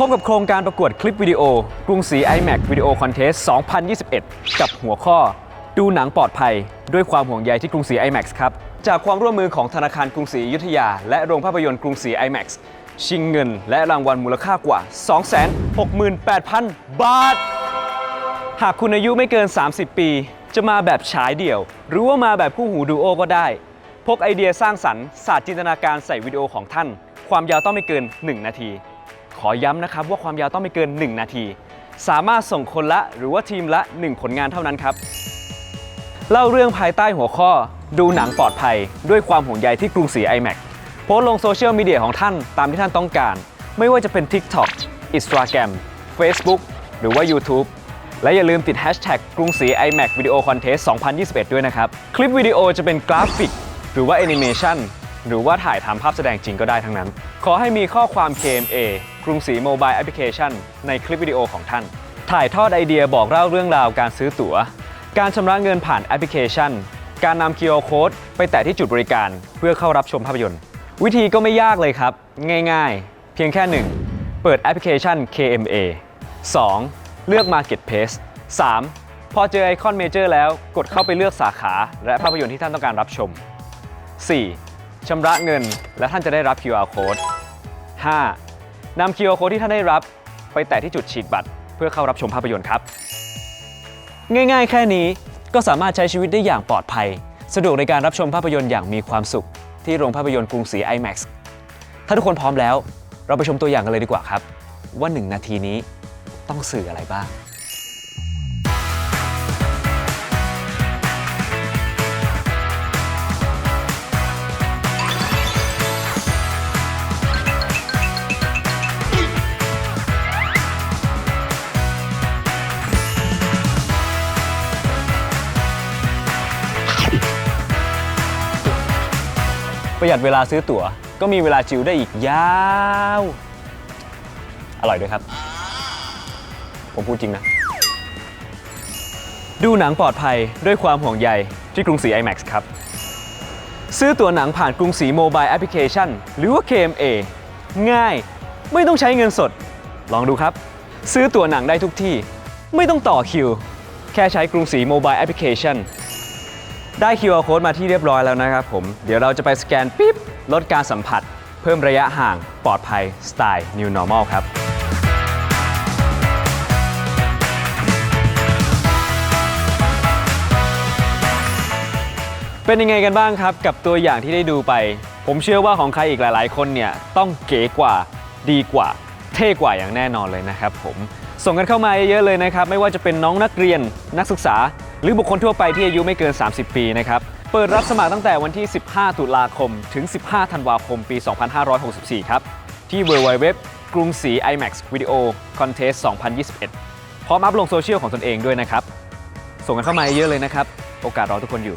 พบกับโครงการประกวดคลิปวิดีโอ กรุงศรี iMac Video Contest 2021 กับหัวข้อ ดูหนังปลอดภัย ด้วยความห่วงใยที่กรุงศรี iMac ครับ จากความร่วมมือของธนาคารกรุงศรีอยุธยา และโรงภาพยนตร์กรุงศรี iMac ชิงเงินและรางวัลมูลค่ากว่า 268,000 บาท หากคุณอายุไม่เกิน 30 ปี จะมาแบบฉายเดี่ยว หรือว่ามาแบบคู่หูดูโอก็ได้ พกไอเดียสร้างสรรค์ศาสตร์จินตนาการใส่วิดีโอของท่าน ความยาวต้องไม่เกิน 1 นาที ขอย้ำนะครับว่าความยาวต้องไม่เกิน 1 นาที สามารถส่งคนละหรือว่าทีมละ 1 ผลงานเท่านั้นครับ เล่าเรื่องภายใต้หัวข้อ ดูหนังปลอดภัย ด้วยความห่วงใยที่กรุงศรี iMac โพสต์ลงโซเชียลมีเดียของท่านตามที่ท่านต้องการ ไม่ว่าจะเป็น TikTok Instagram Facebook หรือว่า YouTube และอย่าลืมติด Hashtag กรุงศรี iMac Video Contest 2021 ด้วยนะครับ คลิปวิดีโอจะเป็นกราฟิก หรือว่าแอนิเมชันหรือว่าถ่ายทำภาพแสดงจริงก็ได้ทั้งนั้น ขอให้มีข้อความ KMA กรุงศรี Mobile Application ในคลิปวิดีโอของท่าน ถ่ายทอดไอเดียบอกเล่าเรื่องราวการซื้อตั๋ว การชำระเงินผ่านแอปพลิเคชัน การนำ QR Code ไปแตะที่จุดบริการเพื่อเข้ารับชมภาพยนตร์ วิธีก็ไม่ยากเลยครับ ง่ายๆ เพียงแค่ 1. เปิดแอปพลิเคชัน KMA 2. เลือก Marketplace 3. พอเจอไอคอนเมเจอร์แล้วกดเข้าไปเลือกสาขาและภาพยนตร์ที่ท่านต้องการรับชม 4. ชำระเงินและท่านจะได้รับ QR Code 5. นำ QR Code ที่ท่านได้รับ ไปแตะที่จุดฉีกบัตร เพื่อเข้ารับชมภาพยนตร์ครับ ง่ายๆ แค่นี้ก็สามารถใช้ชีวิตได้อย่างปลอดภัย สะดวกในการรับชมภาพยนตร์อย่างมีความสุข ที่โรงภาพยนตร์กรุงศรี IMAX ถ้าทุกคนพร้อมแล้ว เราไปชมตัวอย่างกันเลยดีกว่าครับ ว่า 1 นาทีนี้ต้องสื่ออะไรบ้าง ประหยัดเวลาซื้อตั๋ว ก็มีเวลาจิวได้อีกยาว อร่อยด้วยครับ ผมพูดจริงนะ ดูหนังปลอดภัยด้วยความห่วงใยที่กรุงศรี IMAX ครับ ซื้อตั๋วหนังผ่านกรุงศรีโมบายแอปพลิเคชันหรือว่า KMA ง่าย ไม่ต้องใช้เงินสด ลองดูครับ ซื้อตั๋วหนังได้ทุกที่ ไม่ต้องต่อคิว แค่ใช้กรุงศรีโมบายแอปพลิเคชัน ได้ QR code มาที่เรียบร้อยแล้วนะครับผม เดี๋ยวเราจะไปสแกนปิ๊บ ลดการสัมผัส เพิ่มระยะห่างปลอดภัยสไตล์ New Normal ครับ เป็นยังไงกันบ้างครับ กับตัวอย่างที่ได้ดูไป ผมเชื่อว่าของใครอีกหลายๆ คนเนี่ย ต้องเก๋กว่าดีกว่าเท่กว่าอย่างแน่นอนเลยนะครับผมส่งกันเข้ามาเยอะๆเลยนะครับ ไม่ว่าจะเป็นน้องนักเรียนนักศึกษา หรือบุคคลทั่วไปที่อายุไม่เกิน 30 ปีนะครับ เปิดรับสมัครตั้งแต่วันที่ 15 ตุลาคม ถึง 15 ธันวาคม ปี 2564 ครับ ที่ www กรุงศรี IMAX Video Contest 2021 พร้อมอัพลงโซเชียลของตนเองด้วยนะครับ ส่งกันเข้ามาเยอะเลยนะครับ โอกาสรอทุกคนอยู่